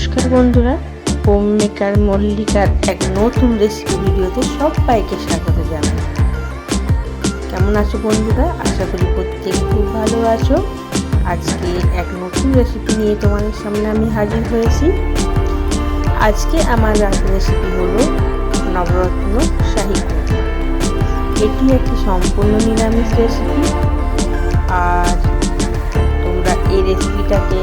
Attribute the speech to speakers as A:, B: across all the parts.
A: নমস্কার বন্ধুরা home maker মল্লিকার এক নতুন রেসিপি ভিডিওতে সবাইকে স্বাগত জানাই। কেমন আছো বন্ধুরা? আশা করি প্রত্যেক খুব ভালো আছো। আজকে এক নতুন রেসিপি নিয়ে তোমাদের সামনে আমি হাজির হয়েছি। আজকে আমার রেসিপি হলো নবরত্ন শাহী এটি একটি সম্পূর্ণ নিরামিষ রেসিপি আর তোমরা এই রেসিপিটাকে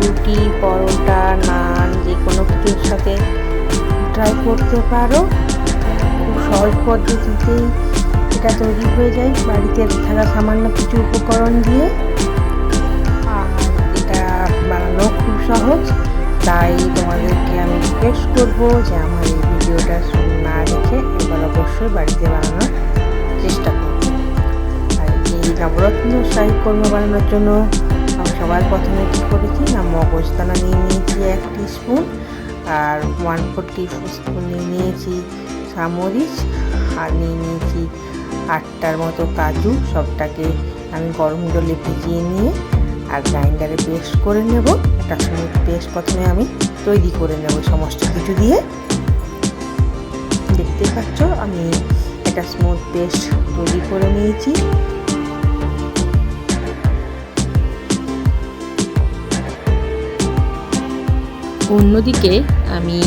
A: রুটি, পরোটা, নান, যে কোনো কিছুর সাথে ট্রাই করতে পারো। খুব সহজ পদ্ধতিতেই এটা তৈরি হয়ে যায় বাড়িতে থাকা সামান্য কিছু উপকরণ দিয়ে। আর এটা বানানো খুব সহজ, তাই তোমাদেরকে আমি রিকোয়েস্ট করব যে আমার এই ভিডিওটা না দেখে এবার অবশ্যই বাড়িতে বানানোর চেষ্টা করব আর এই নবরত্ন, শাহী কর্ম বানানোর জন্য সবার প্রথমে কী করেছি? না মগজদানা নিয়ে নিয়েছি এক স্পুন আর ওয়ান ফোর স্পুন নিয়ে নিয়েছি সামরিচ আর নিয়ে নিয়েছি আটটার মতো কাজু। সবটাকে আমি গরম জলে ভিজিয়ে নিয়ে আর গ্রাইন্ডারে পেস্ট করে নেব। একটা স্মুথ পেস্ট প্রথমে আমি তৈরি করে নেব সমস্ত কিছু দিয়ে। দেখতে পাচ্ছ, আমি একটা স্মুথ পেস্ট তৈরি করে নিয়েছি।
B: অন্যদিকে আমি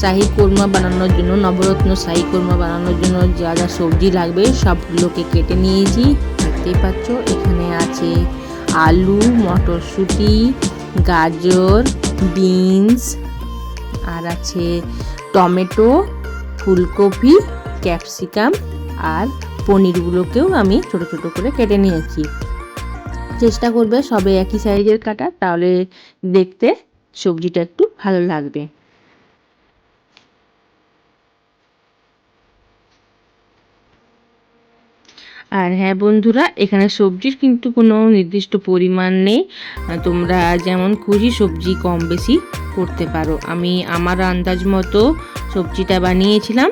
B: শাহি কোরমা বানানোর জন্য, নবরত্ন শাহি কোরমা বানানোর জন্য যা যা সবজি লাগবে সবগুলোকে কেটে নিয়েছি। দেখতেই পাচ্ছ, এখানে আছে আলু, মটরশুঁটি, গাজর, বিনস, আর আছে টমেটো, ফুলকপি, ক্যাপসিকাম, আর পনিরগুলোকেও আমি ছোট ছোট করে কেটে নিয়েছি। চেষ্টা করবে সবে একই সাইজের কাটা, তাহলে দেখতে সবজিটা একটু ভালো লাগবে। আর হ্যাঁ বন্ধুরা, এখানে সবজির কিন্তু কোনো নির্দিষ্ট পরিমাণ নেই। তোমরা যেমন খুশি সবজি কম বেশি করতে পারো। আমি আমার আন্দাজ মতো সবজিটা বানিয়েছিলাম।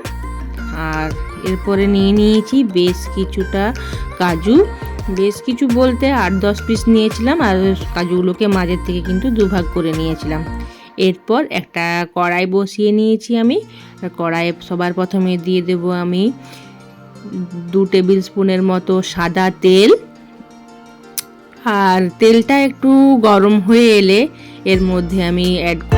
B: আর এরপরে নিয়ে নিয়েছি বেশ কিছুটা কাজু। বেশ কিছু বলতে আট দশ পিস নিয়েছিলাম আর কাজুগুলোকে মাঝের থেকে কিন্তু দুভাগ করে নিয়েছিলাম। এরপর একটা কড়াই বসিয়ে নিয়েছি আমি। কড়াইয়ে সবার প্রথমে দিয়ে দেব আমি দু টেবিল স্পুনের মতো সাদা তেল। আর তেলটা একটু গরম হয়ে এলে এর মধ্যে আমি অ্যাড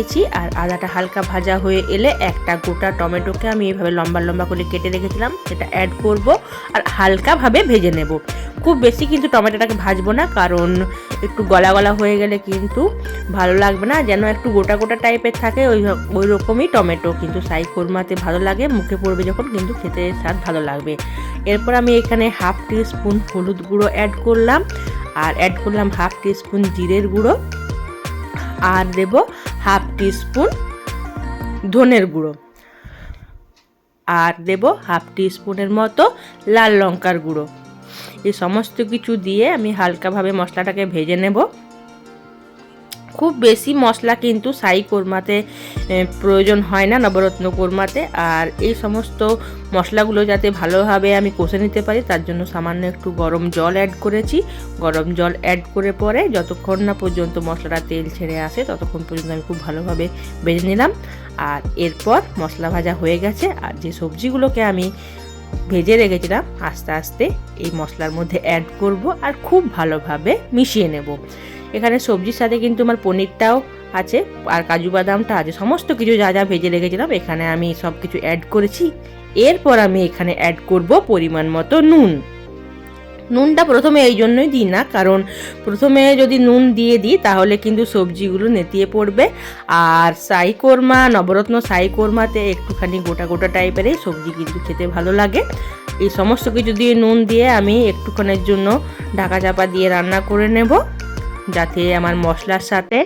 A: দিয়েছি আর আদাটা হালকা ভাজা হয়ে এলে একটা গোটা টমেটোকে আমি এইভাবে লম্বা লম্বা করে কেটে রেখেছিলাম, সেটা অ্যাড করব আর হালকাভাবে ভেজে নেব। খুব বেশি কিন্তু টমেটোটাকে ভাজবো না, কারণ একটু গলা গলা হয়ে গেলে কিন্তু ভালো লাগবে না, যেন একটু গোটা গোটা টাইপের থাকে, ওই ওই রকমই টমেটো, কিন্তু সাই কোরমাতে ভালো লাগে, মুখে পড়বে যখন, কিন্তু খেতে স্বাদ ভালো লাগবে। এরপর আমি এখানে হাফ টি স্পুন হলুদ গুঁড়ো অ্যাড করলাম, আর অ্যাড করলাম হাফ টি স্পুন জিরের গুঁড়ো, আর দেব হাফ টিস্পুন ধনের গুঁড়ো। আর দেব হাফ টিস্পুনের মতো লাল লঙ্কার গুঁড়ো। এই সমস্ত কিছু দিয়ে আমি হালকাভাবে মশলাটাকে ভেজে নেব। খুব বেশি মশলা কিন্তু সাই কোরমাতে প্রয়োজন হয় না, নবরত্ন কোরমাতে। আর এই সমস্ত মশলাগুলো যাতে ভালোভাবে আমি কষে নিতে পারি, তার জন্য সামান্য একটু গরম জল অ্যাড করেছি। গরম জল অ্যাড করে পরে যতক্ষণ না পর্যন্ত মশলাটা তেল ছেড়ে আসে, ততক্ষণ পর্যন্ত আমি খুব ভালোভাবে ভেজে নিলাম। আর এরপর মশলা ভাজা হয়ে গেছে, আর যে সবজিগুলোকে আমি ভেজে রেখেছিলাম, আস্তে আস্তে এই মশলার মধ্যে অ্যাড করব আর খুব ভালোভাবে মিশিয়ে নেব। এখানে সবজির সাথে কিন্তু আমার পনিরটাও আছে, আর কাজু বাদামটা আছে। সমস্ত কিছু যা যা ভেজে রেখেছিলাম, এখানে আমি সব কিছু অ্যাড করেছি। এরপর আমি এখানে অ্যাড করব পরিমাণ মতো নুন। নুনটা প্রথমে এই জন্যই দিই না, কারণ প্রথমে যদি নুন দিয়ে দিই, তাহলে কিন্তু সবজিগুলো নেতিয়ে পড়বে। আর সাই কোরমা নবরত্ন সাই কোরমাতে একটুখানি গোটা গোটা টাইপের এই সবজি কিন্তু খেতে ভালো লাগে। এই সমস্ত কিছু দিয়ে নুন দিয়ে আমি একটুক্ষণের জন্য ঢাকা চাপা দিয়ে রান্না করে নেব। যাতে আমার মশলার সাথে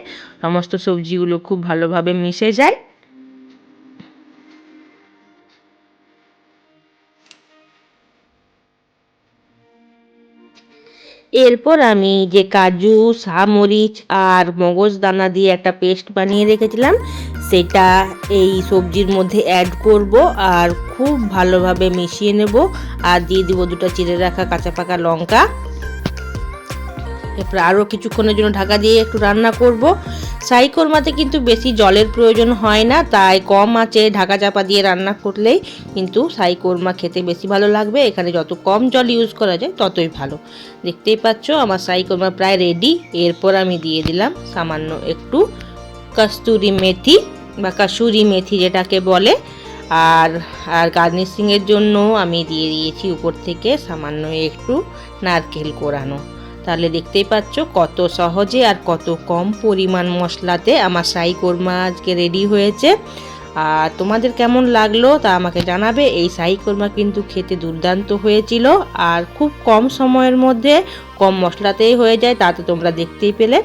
A: সমস্ত সবজিগুলো খুব ভালোভাবে মিশে যায়। এরপর আমি যে কাজু সামরিচ আর মগজদানা দিয়ে একটা পেস্ট বানিয়ে রেখেছিলাম, সেটা এই সবজির মধ্যে অ্যাড করব আর খুব ভালোভাবে মিশিয়ে নেব। আর দিয়ে দিব দুটো চিড়ে রাখা কাঁচা পাকা লঙ্কা। এরপর আরও কিছুক্ষণের জন্য ঢাকা দিয়ে একটু রান্না করব। সাই কোরমাতে কিন্তু বেশি জলের প্রয়োজন হয় না, তাই কম আঁচে ঢাকা চাপা দিয়ে রান্না করলেই কিন্তু সাই কোরমা খেতে বেশি ভালো লাগবে। এখানে যত কম জল ইউজ করা যায় ততই ভালো। দেখতেই পাচ্ছ আমার সাই কোরমা প্রায় রেডি এরপর আমি দিয়ে দিলাম সামান্য একটু কস্তুরি মেথি বা কাসুরি মেথি যেটাকে বলে। আর আর গার্নিশিংয়ের জন্য আমি দিয়ে দিয়েছি উপর থেকে সামান্য একটু নারকেল কোরানো। তাহলে দেখতেই পাচ্ছ কত সহজে আর কত কম পরিমাণ মশলাতে আমার সাই কোরমা আজকে রেডি হয়েছে। আর তোমাদের কেমন লাগল তা আমাকে জানাবে। এই সাই কোরমা কিন্তু খেতে দুর্দান্ত হয়েছিল আর খুব কম সময়ের মধ্যে কম মশলাতেই হয়ে যায়, তা তো তোমরা দেখতেই পেলে।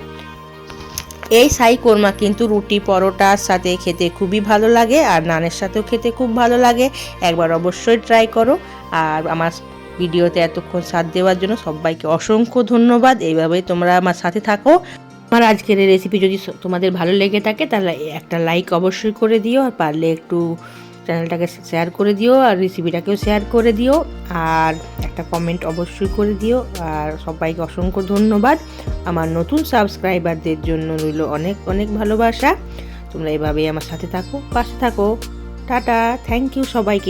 A: এই সাই কোরমা কিন্তু রুটি পরোটার সাথে খেতে খুবই ভালো লাগে আর নানের সাথেও খেতে খুব ভালো লাগে। একবার অবশ্যই ট্রাই করো। আর আমার ভিডিওতে এতক্ষণ সাথ দেওয়ার জন্য সবাইকে অসংখ্য ধন্যবাদ। এইভাবেই তোমরা আমার সাথে থাকো। আমার আজকের এই রেসিপি যদি তোমাদের ভালো লেগে থাকে, তাহলে একটা লাইক অবশ্যই করে দিও আর পারলে একটু চ্যানেলটাকে শেয়ার করে দিও আর রেসিপিটাকেও শেয়ার করে দিও আর একটা কমেন্ট অবশ্যই করে দিও আর সবাইকে অসংখ্য ধন্যবাদ। আমার নতুন সাবস্ক্রাইবারদের জন্য রইল অনেক অনেক ভালোবাসা। তোমরা এভাবেই আমার সাথে থাকো, পাশে থাকো। টাটা থ্যাংক ইউ সবাইকে।